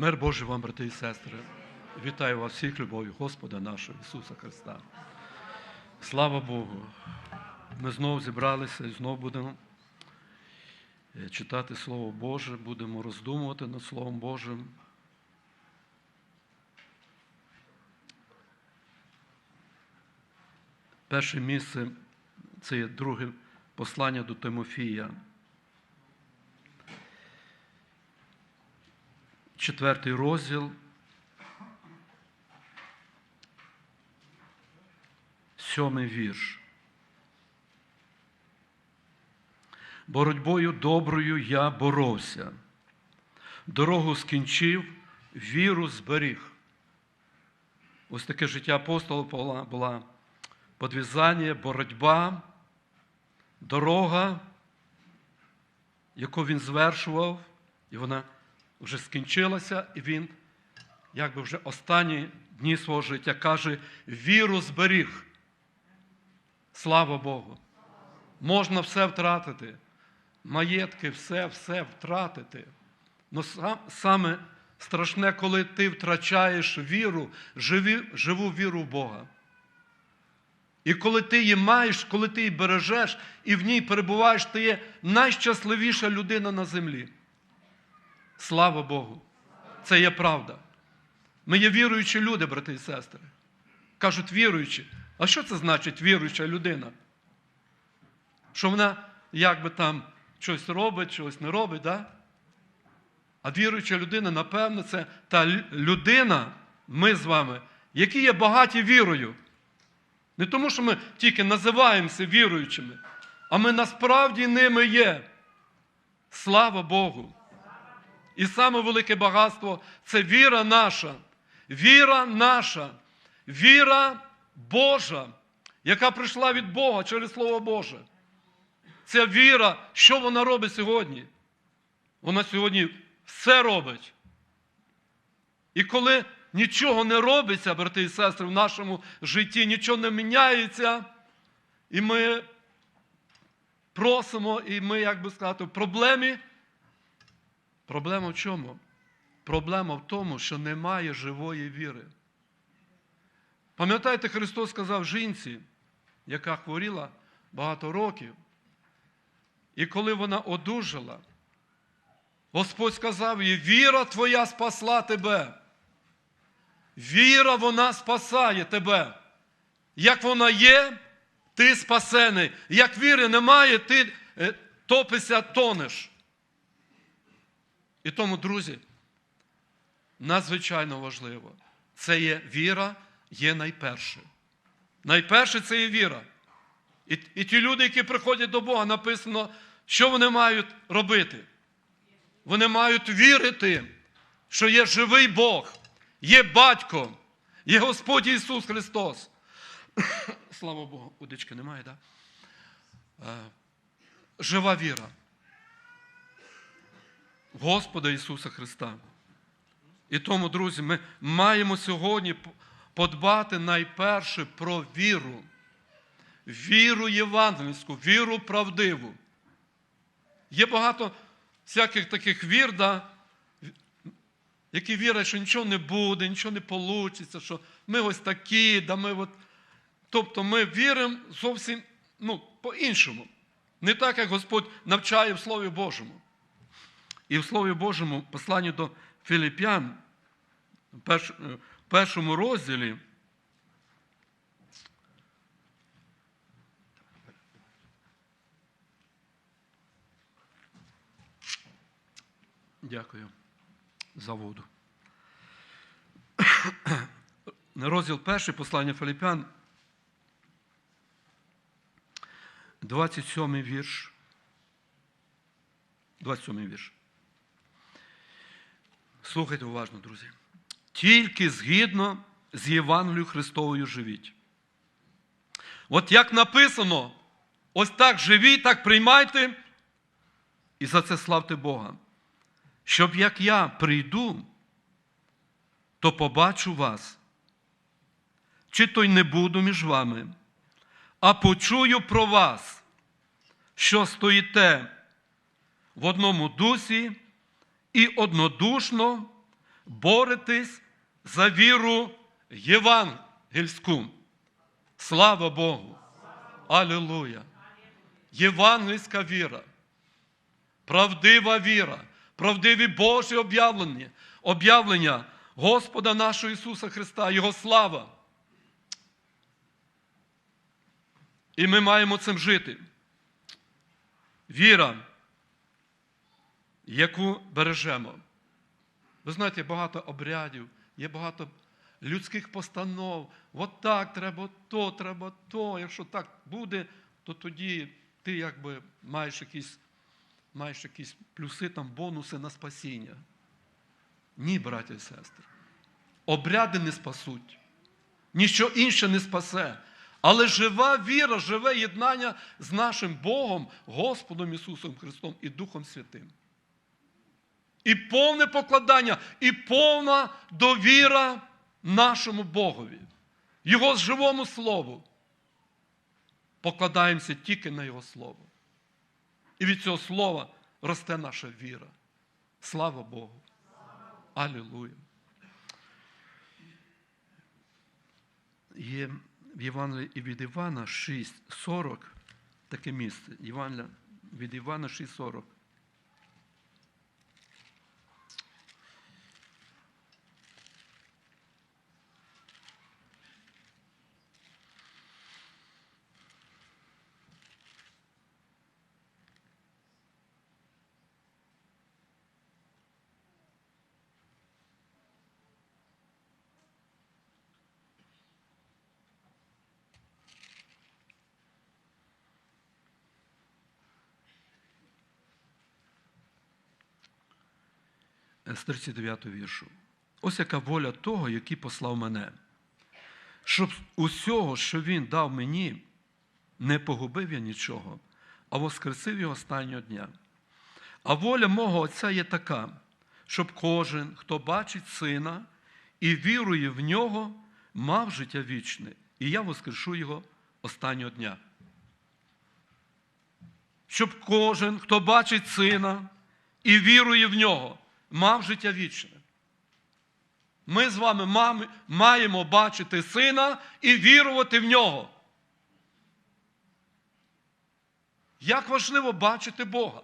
Мир Божий вам, брати і сестри. Вітаю вас всіх любов'ю Господа нашого Ісуса Христа. Слава Богу! Ми знову зібралися і знову будемо е, читати Слово Боже, будемо роздумувати над Словом Божим. Перше місце це є друге послання до Тимофія. Четвертий розділ. Сьомий вірш. Боротьбою доброю я боровся, дорогу скінчив, віру зберіг. Ось таке життя апостола Павла була подвізання, боротьба, дорога, яку він звершував, і вона вже скінчилася, і він, якби вже останні дні свого життя, каже: віру зберіг. Слава Богу! Можна все втратити, маєтки, все, все втратити. Но саме страшне, коли ти втрачаєш віру, живі, живу віру в Бога. І коли ти її маєш, коли ти її бережеш і в ній перебуваєш, ти є найщасливіша людина на землі. Слава Богу! Це є правда. Ми є віруючі люди, брати і сестри. Кажуть, віруючі. А що це значить віруюча людина? Що вона якби там щось робить, щось не робить, да? а віруюча людина, напевно, це та людина, ми з вами, які є багаті вірою. Не тому, що ми тільки називаємося віруючими, а ми насправді ними є. Слава Богу! І саме велике багатство це віра наша, віра наша, віра Божа, яка прийшла від Бога через Слово Боже. Ця віра, що вона робить сьогодні? Вона сьогодні все робить. І коли нічого не робиться, брати і сестри, в нашому житті, нічого не міняється, і ми просимо, і ми, як би сказати, в проблемі. Проблема в чому? Проблема в тому, що немає живої віри. Пам'ятаєте, Христос сказав жінці, яка хворіла багато років, і коли вона одужала, Господь сказав їй, віра твоя спасла тебе. Віра вона спасає тебе. Як вона є, ти спасений. Як віри немає, ти е, топишся, тонеш. І тому, друзі, надзвичайно важливо. Це є віра, є найперше. Найперше це є віра. І, і ті люди, які приходять до Бога, написано, що вони мають робити. Вони мають вірити, що є живий Бог, є батько, є Господь Ісус Христос. Слава Богу, удички немає, так? Да? Жива віра. Господа Ісуса Христа. І тому, друзі, ми маємо сьогодні подбати найперше про віру. Віру євангельську, віру правдиву. Є багато всяких таких вір, да, які вірять, що нічого не буде, нічого не вийде, що ми ось такі, да ми от. Тобто ми віримо зовсім ну, по-іншому. Не так, як Господь навчає в Слові Божому. І в Слові Божому, посланні до Філіп'ян, в першому розділі, Дякую за воду. Розділ перший послання Філіп'ян, 27 вірш. 27 вірш. Слухайте уважно, друзі. Тільки згідно з Євангелією Христовою живіть. От як написано, ось так живіть, так приймайте, і за це славте Бога. Щоб як я прийду, то побачу вас, чи то й не буду між вами, а почую про вас, що стоїте в одному дусі і однодушно боретесь за віру євангельську. Слава Богу! Алілуя! Євангельська віра, правдива віра, правдиві Божі об'явлення, об'явлення Господа нашого Ісуса Христа, Його слава. І ми маємо цим жити. Віра, яку бережемо. Ви знаєте, багато обрядів, є багато людських постанов. От так треба то, треба то. Якщо так буде, то тоді ти якби маєш якісь, маєш якісь плюси, там, бонуси на спасіння. Ні, браття і сестри. Обряди не спасуть. Ніщо інше не спасе. Але жива віра, живе єднання з нашим Богом, Господом Ісусом Христом і Духом Святим. І повне покладання, і повна довіра нашому Богові, Його живому Слову. Покладаємося тільки на Його Слово. І від цього слова росте наша віра. Слава Богу. Алілуя. Є в Євангелії і від Івана 6,40 таке місце. Євангелія від Івана 6,40. З 39 віршу. Ось яка воля того, який послав мене, щоб усього, що він дав мені, не погубив я нічого, а воскресив його останнього дня. А воля мого Отця є така, щоб кожен, хто бачить сина і вірує в нього, мав життя вічне, і я воскрешу його останнього дня. Щоб кожен, хто бачить сина і вірує в нього, мав життя вічне. Ми з вами маємо бачити сина і вірувати в нього. Як важливо бачити Бога,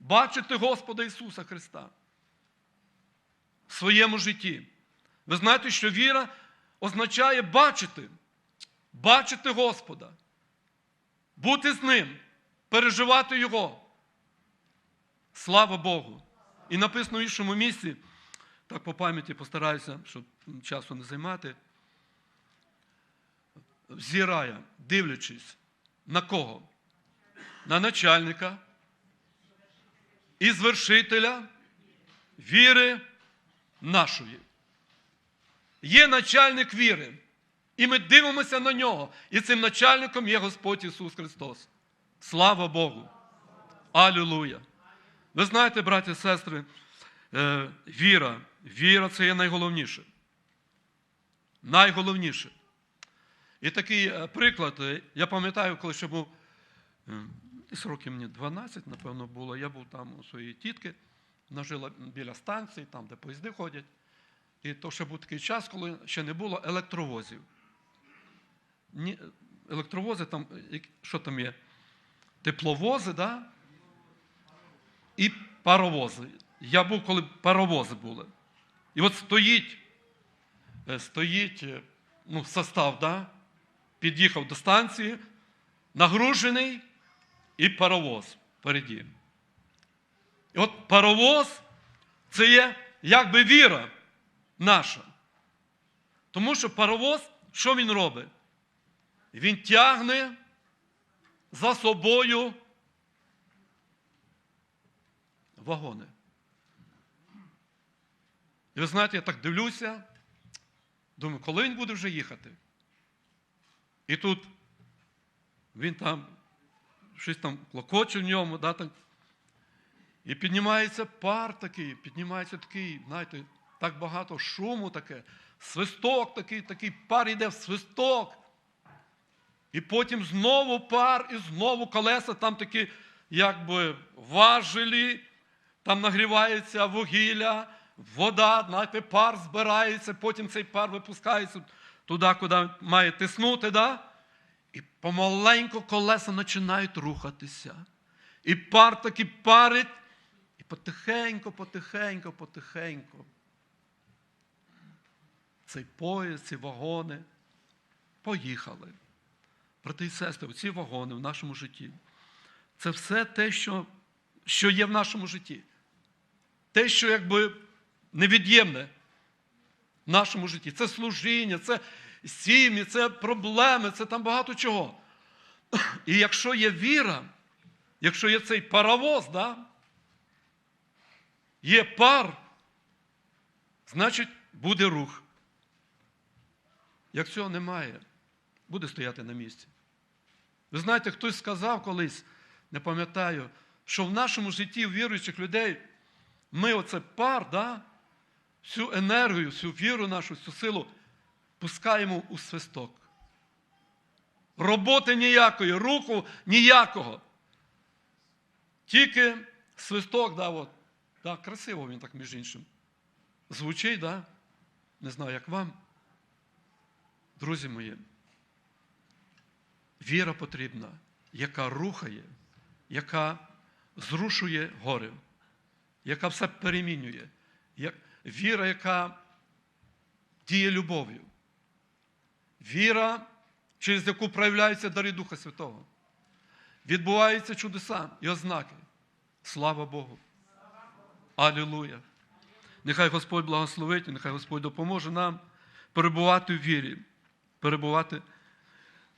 бачити Господа Ісуса Христа в своєму житті. Ви знаєте, що віра означає бачити, бачити Господа, бути з Ним, переживати Його. Слава Богу! І написано в іншому місці, так по пам'яті постараюся, щоб часу не займати. Зірає, дивлячись, на кого? На начальника і звершителя віри нашої. Є начальник віри. І ми дивимося на нього. І цим начальником є Господь Ісус Христос. Слава Богу! Алілуя! Ви знаєте, браті і сестри, е, віра. Віра це є найголовніше. Найголовніше. І такий е, приклад, е, я пам'ятаю, коли ще був десь років мені 12, напевно, було. Я був там у своїй тітки, вона жила біля станції, там, де поїзди ходять. І то ще був такий час, коли ще не було електровозів. Електровози там, що там є? Тепловози, да? І паровози. Я був, коли паровози були. І от стоїть, е, стоїть е, ну, состав, да? під'їхав до станції, нагружений і паровоз впереді. І от паровоз це є якби віра наша. Тому що паровоз, що він робить? Він тягне за собою вагони. І ви знаєте, я так дивлюся, думаю, коли він буде вже їхати? І тут він там щось там клокоче в ньому, да, так, і піднімається пар такий, піднімається такий, знаєте, так багато шуму таке, свисток такий, такий пар йде в свисток. І потім знову пар, і знову колеса, там такі, якби важелі, там нагрівається вугілля, вода, знаєте, пар збирається, потім цей пар випускається туди, куди має тиснути, да? і помаленьку колеса починають рухатися. І пар таки парить, і потихеньку, потихеньку, потихеньку. Цей поїзд, ці вагони поїхали. Брати і сестри, ці вагони в нашому житті. Це все те, що, що є в нашому житті. Те, що якби невід'ємне в нашому житті. Це служіння, це сім'ї, це проблеми, це там багато чого. І якщо є віра, якщо є цей паровоз, да, є пар, значить буде рух. Як цього немає, буде стояти на місці. Ви знаєте, хтось сказав колись, не пам'ятаю, що в нашому житті віруючих людей ми оце пар, да, всю енергію, всю віру нашу, всю силу пускаємо у свисток. Роботи ніякої, руху ніякого. Тільки свисток, да, от, да, красиво він так, між іншим. Звучить, да? не знаю, як вам. Друзі мої, віра потрібна, яка рухає, яка зрушує гори, яка все перемінює. Віра, яка діє любов'ю. Віра, через яку проявляються дари Духа Святого. Відбуваються чудеса і ознаки. Слава Богу. Алілуя. Нехай Господь благословить, нехай Господь допоможе нам перебувати в вірі. Перебувати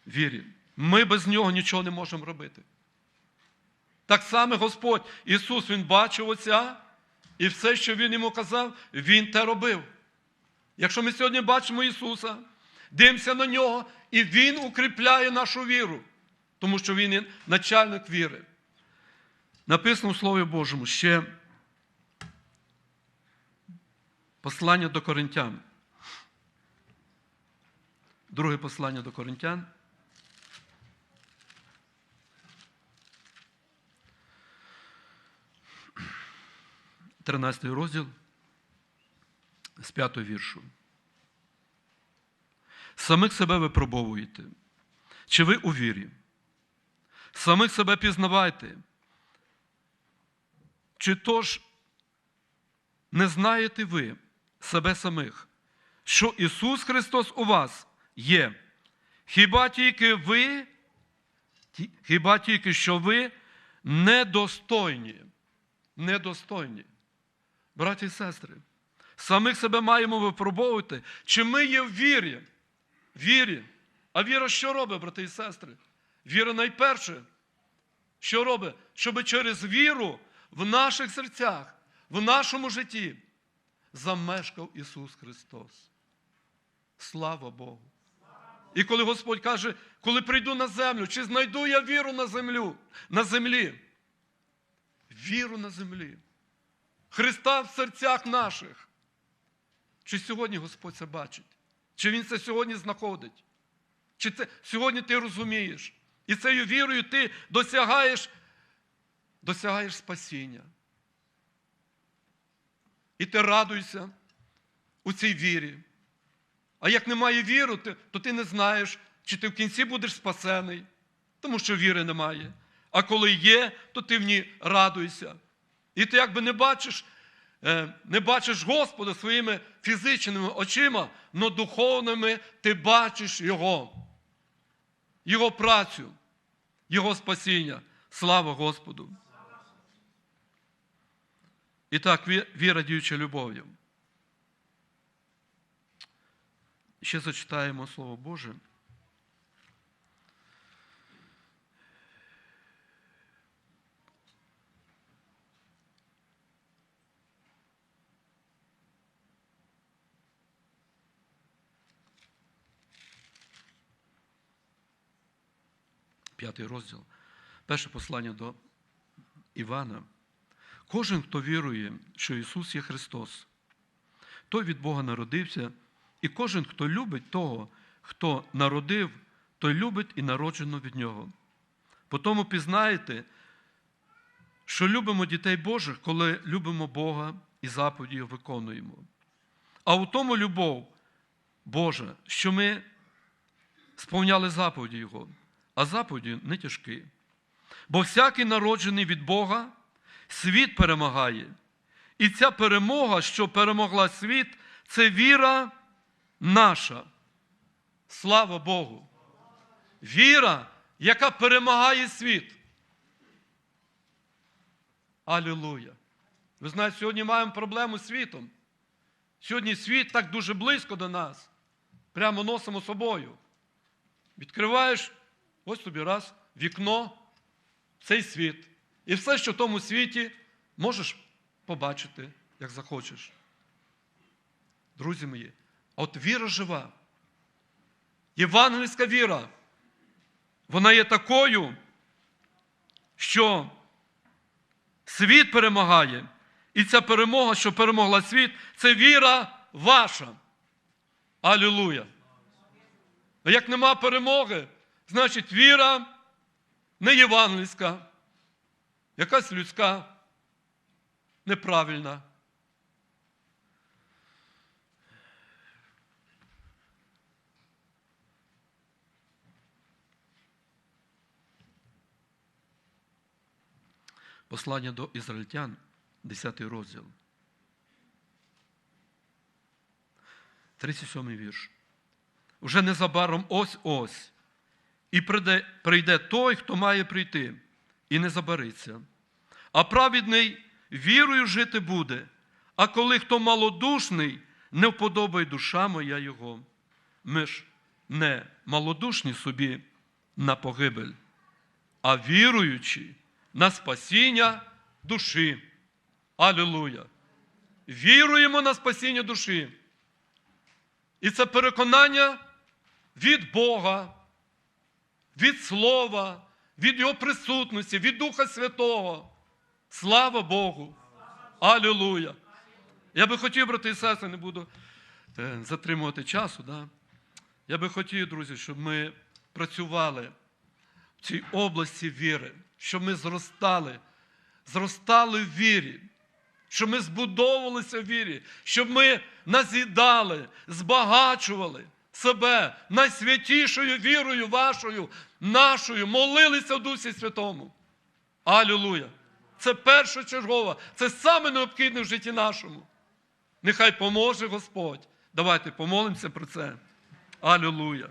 в вірі. Ми без нього нічого не можемо робити. Так само Господь Ісус, Він бачив Отця, і все, що Він йому казав, Він те робив. Якщо ми сьогодні бачимо Ісуса, дивимося на Нього, і Він укріпляє нашу віру, тому що Він є начальник віри. Написано в Слові Божому ще послання до Коринтян. Друге послання до Коринтян. Тринадцятий розділ з п'ятого віршу. Самих себе випробовуєте. Чи ви у вірі? Самих себе пізнавайте. Чи то ж не знаєте ви себе самих, що Ісус Христос у вас є? Хіба тільки ви, хіба тільки що ви недостойні? Недостойні. Браті і сестри, самих себе маємо випробовувати, чи ми є в вірі. Вірі. А віра що робить, брати і сестри? Віра найперше. Що робить? Щоб через віру в наших серцях, в нашому житті замешкав Ісус Христос. Слава Богу. І коли Господь каже, коли прийду на землю, чи знайду я віру на землю, на землі? Віру на землі. Христа в серцях наших. Чи сьогодні Господь це бачить? Чи Він це сьогодні знаходить? Чи це сьогодні ти розумієш? І цією вірою ти досягаєш, досягаєш спасіння. І ти радуйся у цій вірі. А як немає віри, то ти не знаєш, чи ти в кінці будеш спасений, тому що віри немає. А коли є, то ти в ній радуйся. І ти якби не бачиш, е, не бачиш Господа своїми фізичними очима, але духовними ти бачиш Його, Його працю, Його спасіння. Слава Господу! І так, віра діюча любов'ю. Ще зачитаємо Слово Боже. П'ятий розділ. Перше послання до Івана. Кожен, хто вірує, що Ісус є Христос, той від Бога народився, і кожен, хто любить того, хто народив, той любить і народжено від Нього. Потому пізнаєте, що любимо дітей Божих, коли любимо Бога і заповіді виконуємо. А у тому любов Божа, що ми сповняли заповіді Його, а заповіді не тяжкі. Бо всякий народжений від Бога світ перемагає. І ця перемога, що перемогла світ, це віра наша. Слава Богу! Віра, яка перемагає світ. Алілуя! Ви знаєте, сьогодні маємо проблему з світом. Сьогодні світ так дуже близько до нас. Прямо носимо собою. Відкриваєш ось тобі раз вікно, цей світ. І все, що в тому світі, можеш побачити, як захочеш. Друзі мої, от віра жива. Євангельська віра. Вона є такою, що світ перемагає. І ця перемога, що перемогла світ, це віра ваша. Алілуя. Як нема перемоги, значить віра не євангельська, якась людська, неправильна. Послання до ізраїльтян, 10 розділ. 37 вірш. Уже незабаром ось ось. І прийде, прийде той, хто має прийти, і не забариться. А праведний вірою жити буде. А коли хто малодушний, не вподобає душа моя його. Ми ж не малодушні собі на погибель, а віруючи на спасіння душі. Алілуя! Віруємо на спасіння душі. І це переконання від Бога, від Слова, від Його присутності, від Духа Святого. Слава Богу! Алілуя! Я би хотів, брати і сестри, не буду е, затримувати часу. Да? Я би хотів, друзі, щоб ми працювали в цій області віри, щоб ми зростали, зростали в вірі, щоб ми збудовувалися в вірі, щоб ми назідали, збагачували себе найсвятішою вірою вашою, нашою, молилися в Дусі Святому. Алілуя! Це першочергове, це саме необхідне в житті нашому. Нехай поможе Господь. Давайте помолимося про це. Алілуя!